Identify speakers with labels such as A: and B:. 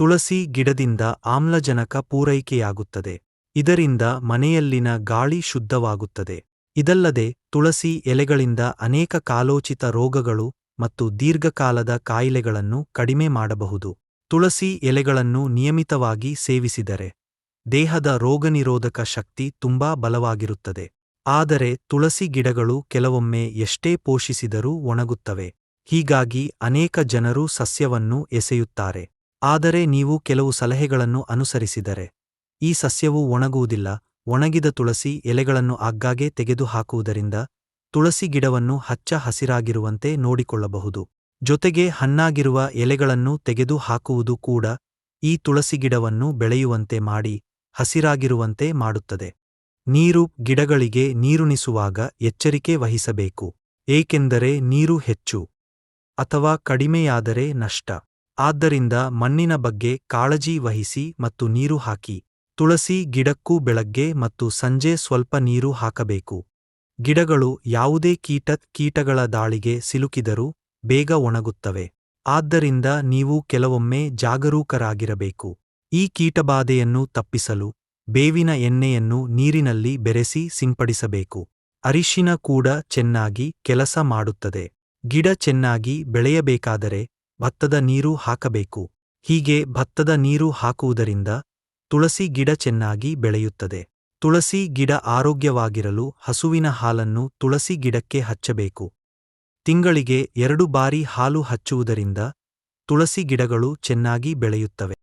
A: ತುಳಸಿ ಗಿಡದಿಂದ ಆಮ್ಲಜನಕ ಪೂರೈಕೆಯಾಗುತ್ತದೆ. ಇದರಿಂದ ಮನೆಯಲ್ಲಿನ ಗಾಳಿ ಶುದ್ಧವಾಗುತ್ತದೆ. ಇದಲ್ಲದೆ ತುಳಸಿ ಎಲೆಗಳಿಂದ ಅನೇಕ ಕಾಲೋಚಿತ ರೋಗಗಳು ಮತ್ತು ದೀರ್ಘಕಾಲದ ಕಾಯಿಲೆಗಳನ್ನು ಕಡಿಮೆ ಮಾಡಬಹುದು. ತುಳಸಿ ಎಲೆಗಳನ್ನು ನಿಯಮಿತವಾಗಿ ಸೇವಿಸಿದರೆ ದೇಹದ ರೋಗನಿರೋಧಕ ಶಕ್ತಿ ತುಂಬಾ ಬಲವಾಗಿರುತ್ತದೆ. ಆದರೆ ತುಳಸಿ ಗಿಡಗಳು ಕೆಲವೊಮ್ಮೆ ಎಷ್ಟೇ ಪೋಷಿಸಿದರೂ ಒಣಗುತ್ತವೆ. ಹೀಗಾಗಿ ಅನೇಕ ಜನರು ಸಸ್ಯವನ್ನು ಎಸೆಯುತ್ತಾರೆ. ಆದರೆ ನೀವು ಕೆಲವು ಸಲಹೆಗಳನ್ನು ಅನುಸರಿಸಿದರೆ, ಈ ಸಸ್ಯವು ಒಣಗುವುದಿಲ್ಲ, ಒಣಗಿದ ತುಳಸಿ ಎಲೆಗಳನ್ನು ಆಗಾಗ್ಗೆ ತೆಗೆದುಹಾಕುವುದರಿಂದ ತುಳಸಿ ಗಿಡವನ್ನು ಹಚ್ಚ ಹಸಿರಾಗಿರುವಂತೆ ನೋಡಿಕೊಳ್ಳಬಹುದು. ಜೊತೆಗೆ ಹಣ್ಣಾಗಿರುವ ಎಲೆಗಳನ್ನು ತೆಗೆದು ಹಾಕುವುದು ಕೂಡ ಈ ತುಳಸಿ ಗಿಡವನ್ನು ಬೆಳೆಯುವಂತೆ ಮಾಡಿ ಹಸಿರಾಗಿರುವಂತೆ ಮಾಡುತ್ತದೆ. ನೀರು ಗಿಡಗಳಿಗೆ ನೀರುಣಿಸುವಾಗ ಎಚ್ಚರಿಕೆ ವಹಿಸಬೇಕು, ಏಕೆಂದರೆ ನೀರು ಹೆಚ್ಚು ಅಥವಾ ಕಡಿಮೆಯಾದರೆ ನಷ್ಟ. ಆದ್ದರಿಂದ ಮಣ್ಣಿನ ಬಗ್ಗೆ ಕಾಳಜಿ ವಹಿಸಿ ಮತ್ತು ನೀರು ಹಾಕಿ. ತುಳಸಿ ಗಿಡಕ್ಕೂ ಬೆಳಗ್ಗೆ ಮತ್ತು ಸಂಜೆ ಸ್ವಲ್ಪ ನೀರು ಹಾಕಬೇಕು. ಗಿಡಗಳು ಯಾವುದೇ ಕೀಟ ಕೀಟಗಳ ದಾಳಿಗೆ ಸಿಲುಕಿದರೂ ಬೇಗ ಒಣಗುತ್ತವೆ. ಆದ್ದರಿಂದ ನೀವು ಕೆಲವೊಮ್ಮೆ ಜಾಗರೂಕರಾಗಿರಬೇಕು. ಈ ಕೀಟಬಾಧೆಯನ್ನು ತಪ್ಪಿಸಲು ಬೇವಿನ ಎಣ್ಣೆಯನ್ನು ನೀರಿನಲ್ಲಿ ಬೆರೆಸಿ ಸಿಂಪಡಿಸಬೇಕು. ಅರಿಶಿನ ಕೂಡ ಚೆನ್ನಾಗಿ ಕೆಲಸ ಮಾಡುತ್ತದೆ. ಗಿಡ ಚೆನ್ನಾಗಿ ಬೆಳೆಯಬೇಕಾದರೆ ಭತ್ತದ ನೀರು ಹಾಕಬೇಕು. ಹೀಗೆ ಭತ್ತದ ನೀರು ಹಾಕುವುದರಿಂದ ತುಳಸಿ ಗಿಡ ಚೆನ್ನಾಗಿ ಬೆಳೆಯುತ್ತದೆ. ತುಳಸಿ ಗಿಡ ಆರೋಗ್ಯವಾಗಿರಲು ಹಸುವಿನ ಹಾಲನ್ನು ತುಳಸಿ ಗಿಡಕ್ಕೆ ಹಚ್ಚಬೇಕು. ತಿಂಗಳಿಗೆ ಎರಡು ಬಾರಿ ಹಾಲು ಹಚ್ಚುವುದರಿಂದ ತುಳಸಿ ಗಿಡಗಳು ಚೆನ್ನಾಗಿ ಬೆಳೆಯುತ್ತವೆ.